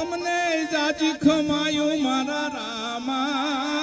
અમને જાજી ખમાયું મારા રામા.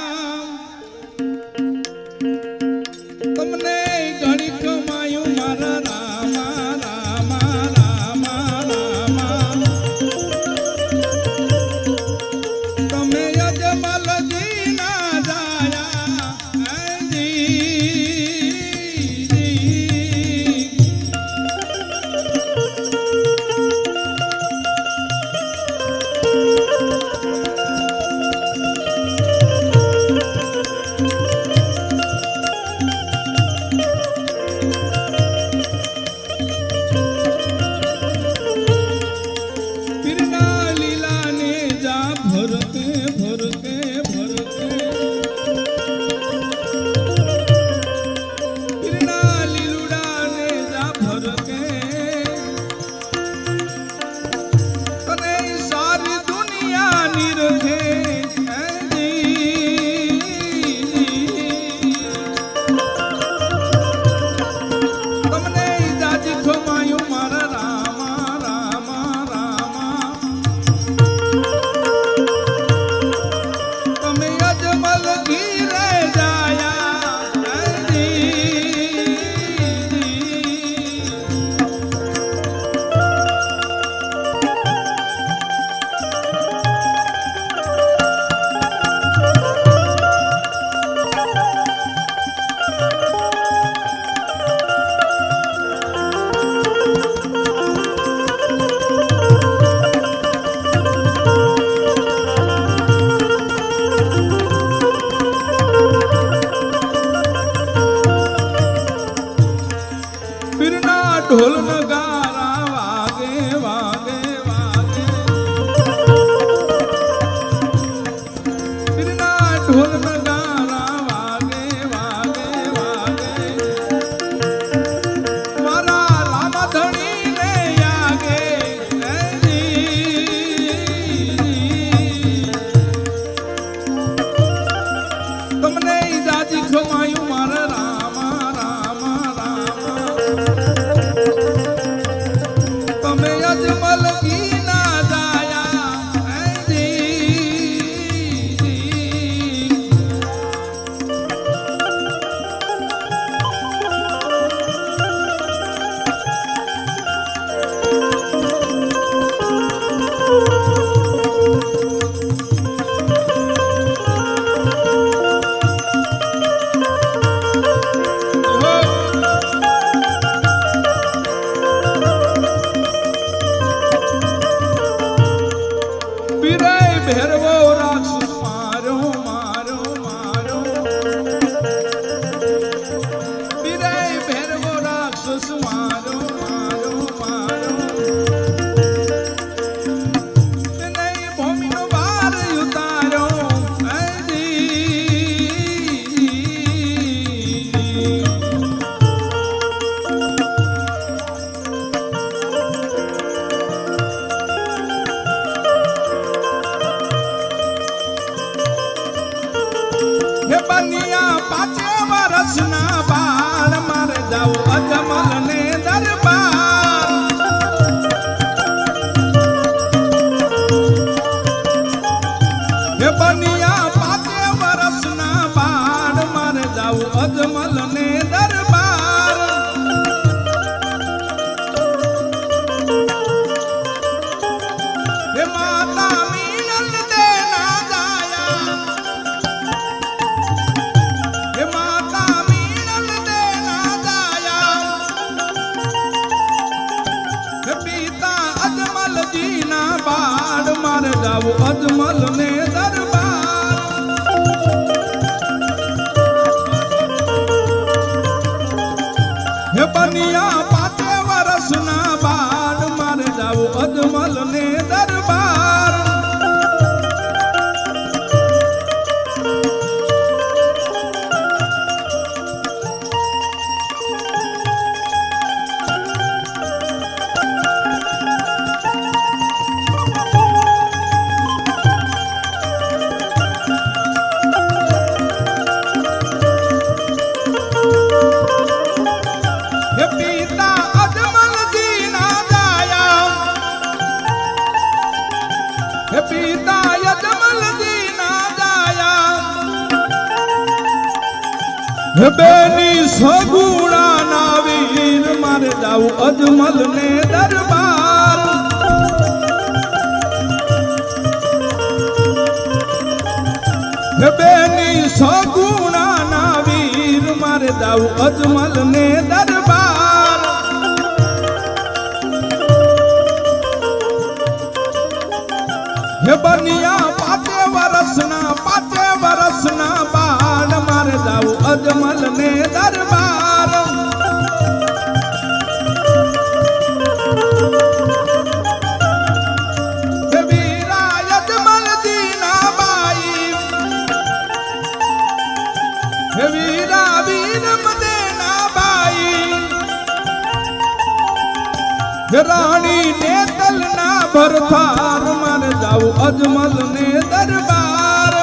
走了，哥哥。是完啊 संभलने दर બેની સગુણા ના વીર મારે જાવું અજમલ ને દરબાર. બેની સગુણા ના વીર મારે જાવું અજમલ ને દરબાર. હે બનિયા રાણી ને તલ ના ભરથાર મારે જાવું અજમલ ને દરબાર.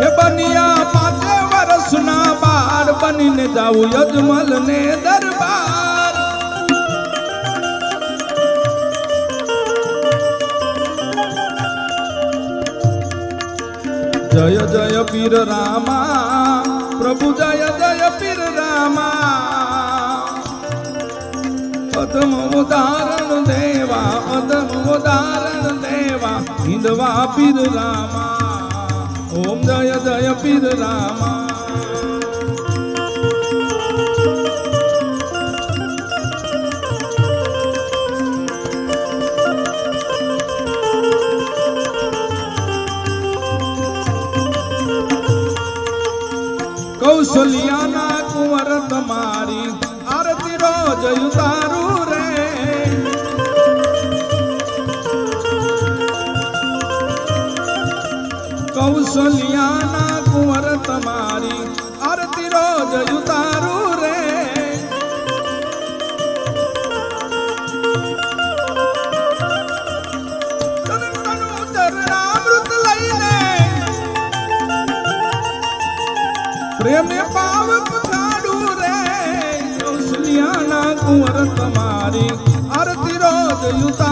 હે બનિયા પાંચે વર્ષના બાર બનીને જાવું અજમલ ને દરબાર. જય જય પીર રામા, પ્રભુ જય જય રામા અધમ ઉદાહરણ દેવા પદમ ઉદાહરણ દેવા હિંદવા પીર રામા ઓમ જય જય પીર રામા કૌશલ્યાના તમારી આરતી રોજ ઉતાર